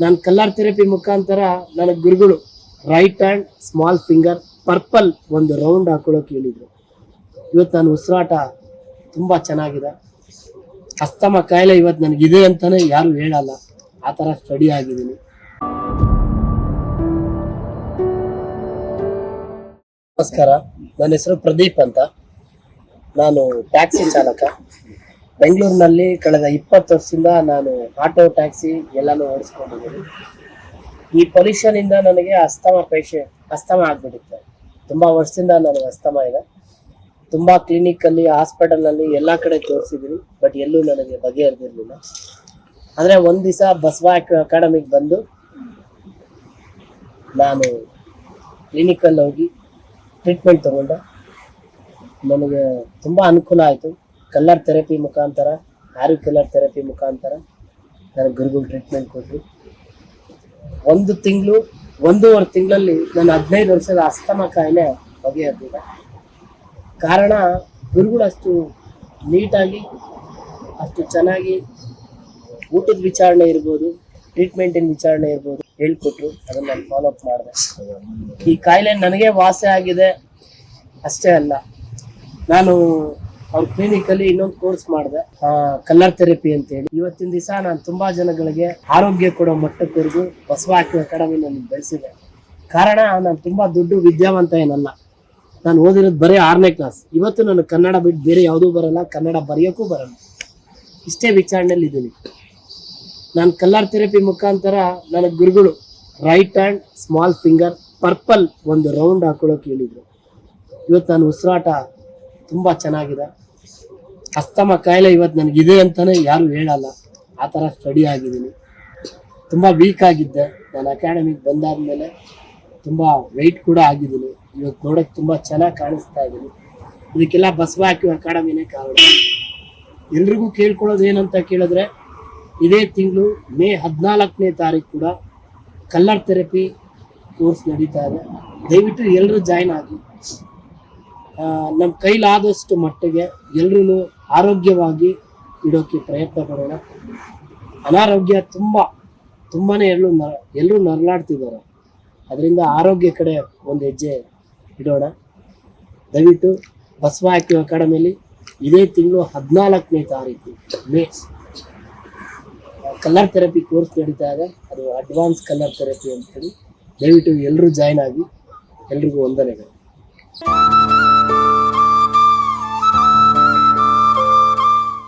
ನಾನು colour therapy ಮುಖಾಂತರ ನನ್ನ ಗುರುಗಳು right hand small finger purple ಒಂದು ರೌಂಡ್ ಹಾಕೊಳ್ಳೋಕೆ ಹೇಳಿದರು. ಇವತ್ತು ನಾನು ಉಸಿರಾಟ ತುಂಬ ಚೆನ್ನಾಗಿದೆ. ಅಸ್ತಮ ಕಾಯಿಲೆ ಇವತ್ತು ನನಗಿದೆ ಅಂತಲೇ ಯಾರು ಹೇಳಲ್ಲ. ಆ ಥರ ಸ್ಟಡಿ ಆಗಿದ್ದೀನಿ. ನಮಸ್ಕಾರ. ನನ್ನ ಹೆಸರು ಪ್ರದೀಪ್ ಅಂತ. ನಾನು ಟ್ಯಾಕ್ಸಿ ಚಾಲಕ. ಬೆಂಗಳೂರಿನಲ್ಲಿ ಕಳೆದ ಇಪ್ಪತ್ತು ವರ್ಷದಿಂದ ನಾನು ಆಟೋ, ಟ್ಯಾಕ್ಸಿ ಎಲ್ಲಾನು ಓಡಿಸ್ಕೊಂಡಿದ್ದೀನಿ. ಈ ಪೊಲ್ಯೂಷನ್ ಇಂದ ನನಗೆ ಅಸ್ತಮ ಪೇಷೆ, ಅಸ್ತಮ ಆಗ್ಬಿಡುತ್ತೆ. ತುಂಬಾ ವರ್ಷದಿಂದ ನನಗೆ ಅಸ್ತಮ ಇದೆ. ತುಂಬಾ ಕ್ಲಿನಿಕ್ ಅಲ್ಲಿ ಹಾಸ್ಪಿಟಲ್ ಅಲ್ಲಿ ಎಲ್ಲಾ ಕಡೆ ತೋರಿಸಿದೀನಿ ಬಟ್ ಎಲ್ಲೂ ನನಗೆ ಬಗೆಹರಿದಿರ್ಲಿಲ್ಲ. ಆದ್ರೆ ಒಂದ್ ದಿವಸ ಬಸವ ಅಕಾಡೆಮಿಗೆ ಬಂದು ನಾನು ಕ್ಲಿನಿಕಲ್ಲಿ ಹೋಗಿ ಟ್ರೀಟ್ಮೆಂಟ್ ತಗೊಂಡೆ. ನನಗೆ ತುಂಬಾ ಅನುಕೂಲ ಆಯಿತು. ಕಲರ್ ಥೆರಪಿ ಮುಖಾಂತರ, ಆರು ಕಲರ್ ಥೆರಪಿ ಮುಖಾಂತರ ನನಗೆ ಗುರುಗಳು ಟ್ರೀಟ್ಮೆಂಟ್ ಕೊಟ್ಟರು ಒಂದು ತಿಂಗಳು, ಒಂದೂವರೆ ತಿಂಗಳಲ್ಲಿ ನಾನು ಹದಿನೈದು ವರ್ಷದ ಅಸ್ತಮ ಕಾಯಿಲೆ ಬಗೆಹರಿದಿದೆ. ಕಾರಣ ಗುರುಗಳು ಅಷ್ಟು ನೀಟಾಗಿ, ಅಷ್ಟು ಚೆನ್ನಾಗಿ ಊಟದ ವಿಚಾರಣೆ ಇರ್ಬೋದು ಟ್ರೀಟ್ಮೆಂಟಿನ ವಿಚಾರಣೆ ಇರ್ಬೋದು ಹೇಳ್ಕೊಟ್ರು. ಅದನ್ನು ನಾನು ಫಾಲೋ ಅಪ್ ಮಾಡಿದೆ. ಈ ಕಾಯಿಲೆ ನನಗೆ ವಾಸಿ ಆಗಿದೆ ಅಷ್ಟೇ ಅಲ್ಲ. ನಾನು ಅವ್ರ ಕ್ಲಿನಿಕಲ್ಲಿ ಇನ್ನೊಂದು ಕೋರ್ಸ್ ಮಾಡಿದೆ. ಕಲರ್ ಥೆರಪಿ ಅಂತ ಹೇಳಿ ಇವತ್ತಿನ ದಿವಸ ನಾನು ತುಂಬಾ ಜನಗಳಿಗೆ ಆರೋಗ್ಯ ಕೊಡೋ ಮಟ್ಟಕ್ಕವರೆಗೂ ಬಸವ ಅಕಾಡೆಮಿ ನಾನು ಬೆಳೆಸಿದೆ. ಕಾರಣ, ನಾನು ತುಂಬಾ ದುಡ್ಡು ವಿದ್ಯಾವಂತ ಏನಲ್ಲ. ನಾನು ಓದಿರೋದು ಬರೀ ಆರನೇ ಕ್ಲಾಸ್ ಇವತ್ತು ನಾನು ಕನ್ನಡ ಬಿಟ್ಟು ಬೇರೆ ಯಾವುದೂ ಬರಲ್ಲ, ಕನ್ನಡ ಬರೆಯೋಕ್ಕೂ ಬರಲ್ಲ. ಇಷ್ಟೇ ವಿಚಾರಣೆಯಲ್ಲಿ ಇದ್ದೀನಿ. ನಾನು ಕಲರ್ ಥೆರಪಿ ಮುಖಾಂತರ ನನ್ನ ಗುರುಗಳು right hand small finger purple ಒಂದು ರೌಂಡ್ ಹಾಕೊಳ್ಳೋಕೆ ಹೇಳಿದರು. ಇವತ್ತು ನಾನು ಉಸಿರಾಟ ತುಂಬ ಚೆನ್ನಾಗಿದೆ. ಅಸ್ತಮ ಕಾಯಿಲೆ ಇವತ್ತು ನನಗಿದೆ ಅಂತಲೇ ಯಾರು ಹೇಳಲ್ಲ. ಆ ಥರ ಸ್ಟಡಿ ಆಗಿದ್ದೀನಿ. ತುಂಬ ವೀಕ್ ಆಗಿದ್ದೆ. ನಾನು ಅಕಾಡೆಮಿಗೆ ಬಂದಾದ್ಮೇಲೆ ತುಂಬ ವೆಯ್ಟ್ ಕೂಡ ಆಗಿದ್ದೀನಿ. ಇವತ್ತು ನೋಡೋಕ್ಕೆ ತುಂಬ ಚೆನ್ನಾಗಿ ಕಾಣಿಸ್ತಾ ಇದ್ದೀನಿ. ಇದಕ್ಕೆಲ್ಲ ಬಸವ ಹಾಕಿ ಅಕಾಡೆಮಿನೇ ಕಾರಣ. ಎಲ್ರಿಗೂ ಕೇಳ್ಕೊಳ್ಳೋದು ಏನಂತ ಕೇಳಿದ್ರೆ, ಇದೇ ತಿಂಗಳು ಮೇ ಹದಿನಾಲ್ಕನೇ ತಾರೀಕು ಕೂಡ ಕಲ್ಲರ್ ಥೆರಪಿ ಕೋರ್ಸ್ ನಡೀತಾ ಇದೆ. ದಯವಿಟ್ಟು ಎಲ್ಲರೂ ಜಾಯ್ನ್ ಆಗಿ. ನಮ್ಮ ಕೈಲಾದಷ್ಟು ಮಟ್ಟಿಗೆ ಎಲ್ಲರೂ ಆರೋಗ್ಯವಾಗಿ ಇಡೋಕ್ಕೆ ಪ್ರಯತ್ನ ಪಡೋಣ ಅನಾರೋಗ್ಯ ತುಂಬ ತುಂಬಾ ಎಲ್ಲರೂ ನರ ಎಲ್ಲರೂ ನರಳಾಡ್ತಿದ್ದಾರೆ. ಅದರಿಂದ ಆರೋಗ್ಯ ಕಡೆ ಒಂದು ಹೆಜ್ಜೆ ಇಡೋಣ. ದಯವಿಟ್ಟು ಬಸವ ಆಕ್ಟಿವ್ ಅಕಾಡೆಮಿಲಿ ಇದೇ ತಿಂಗಳು ಹದಿನಾಲ್ಕನೇ ತಾರೀಕು, ಮೇ. ಕಲರ್ ಥೆರಪಿ ಕೋರ್ಸ್ ನಡೀತಾ ಇದೆ. ಅದು ಅಡ್ವಾನ್ಸ್ ಕಲರ್ ಥೆರಪಿ ಅಂತ ಹೇಳಿ ದಯವಿಟ್ಟು ಎಲ್ಲರೂ ಜಾಯ್ನ್ ಆಗಿ ಎಲ್ರಿಗೂ ವಂದನೆಗಳು.